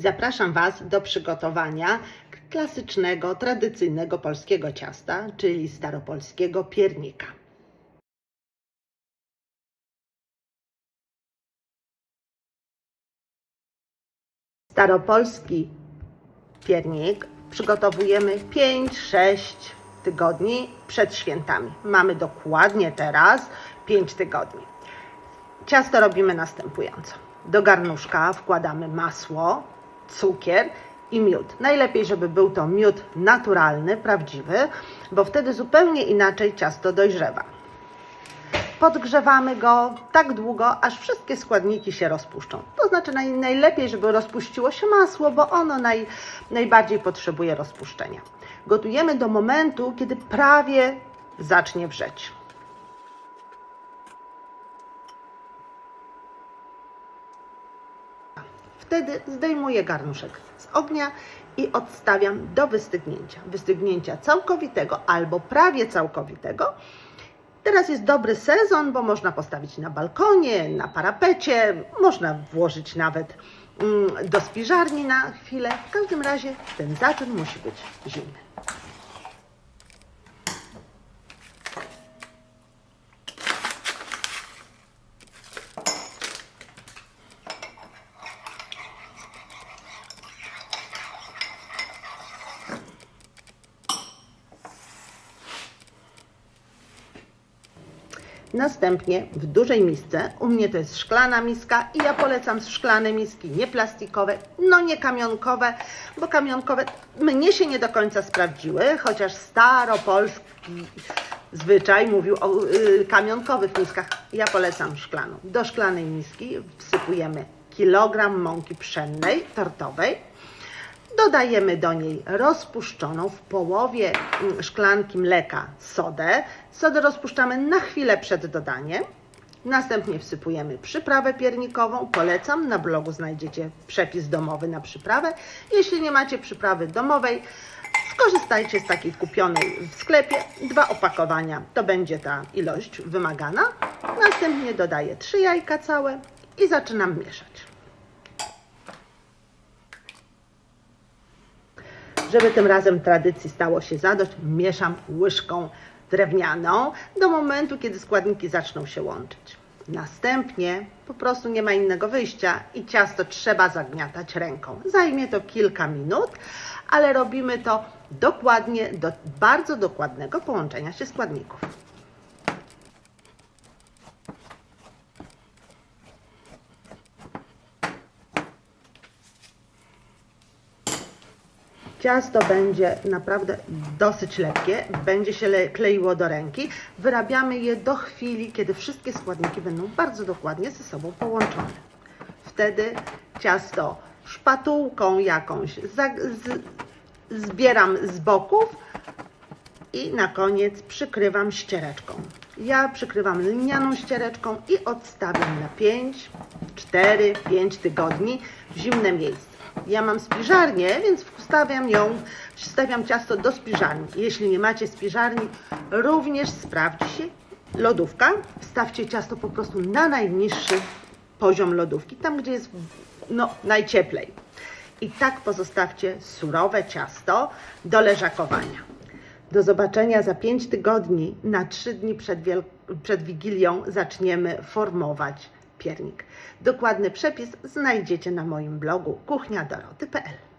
Zapraszam Was do przygotowania klasycznego, tradycyjnego polskiego ciasta, czyli staropolskiego piernika. Staropolski piernik przygotowujemy 5-6 tygodni przed świętami. Mamy dokładnie teraz 5 tygodni. Ciasto robimy następująco. Do garnuszka wkładamy masło, cukier i miód. Najlepiej, żeby był to miód naturalny, prawdziwy, bo wtedy zupełnie inaczej ciasto dojrzewa. Podgrzewamy go tak długo, aż wszystkie składniki się rozpuszczą. To znaczy naj, najlepiej, żeby rozpuściło się masło, bo ono naj, najbardziej potrzebuje rozpuszczenia. Gotujemy do momentu, kiedy prawie zacznie wrzeć. Wtedy zdejmuję garnuszek z ognia i odstawiam do wystygnięcia. Wystygnięcia całkowitego albo prawie całkowitego. Teraz jest dobry sezon, bo można postawić na balkonie, na parapecie, można włożyć nawet mm, do spiżarni na chwilę. W każdym razie ten zaczyn musi być zimny. Następnie w dużej misce, u mnie to jest szklana miska i ja polecam szklane miski, nie plastikowe, no nie kamionkowe, bo kamionkowe mnie się nie do końca sprawdziły, chociaż staropolski zwyczaj mówił o y, kamionkowych miskach. Ja polecam szklaną. Do szklanej miski wsypujemy kilogram mąki pszennej, tortowej, Dodajemy do niej rozpuszczoną w połowie mm, szklanki mleka sodę. Sodę rozpuszczamy na chwilę przed dodaniem. Następnie wsypujemy przyprawę piernikową. Polecam, na blogu znajdziecie przepis domowy na przyprawę. Jeśli nie macie przyprawy domowej, skorzystajcie z takiej kupionej w sklepie. Dwa opakowania to będzie ta ilość wymagana. Następnie dodaję trzy jajka całe i zaczynam mieszać. Żeby tym razem tradycji stało się zadość, mieszam łyżką drewnianą do momentu, kiedy składniki zaczną się łączyć. Następnie po prostu nie ma innego wyjścia i ciasto trzeba zagniatać ręką. Zajmie to kilka minut, ale robimy to dokładnie do bardzo dokładnego połączenia się składników. Ciasto będzie naprawdę dosyć lekkie, będzie się le- kleiło do ręki. Wyrabiamy je do chwili, kiedy wszystkie składniki będą bardzo dokładnie ze sobą połączone. Wtedy ciasto szpatułką jakąś zbieram z boków i na koniec przykrywam ściereczką. Ja przykrywam linianą ściereczką i odstawiam na 5, 4, 5 tygodni w zimne miejsce. Ja mam spiżarnię, więc wstawiam ją, wstawiam ciasto do spiżarni. Jeśli nie macie spiżarni, również sprawdzi się lodówka. Wstawcie ciasto po prostu na najniższy poziom lodówki, tam gdzie jest no, najcieplej. I tak pozostawcie surowe ciasto do leżakowania. Do zobaczenia za 5 tygodni. Na 3 dni przed, przed Wigilią zaczniemy formować piernik. Dokładny przepis znajdziecie na moim blogu kuchniadoroty.pl.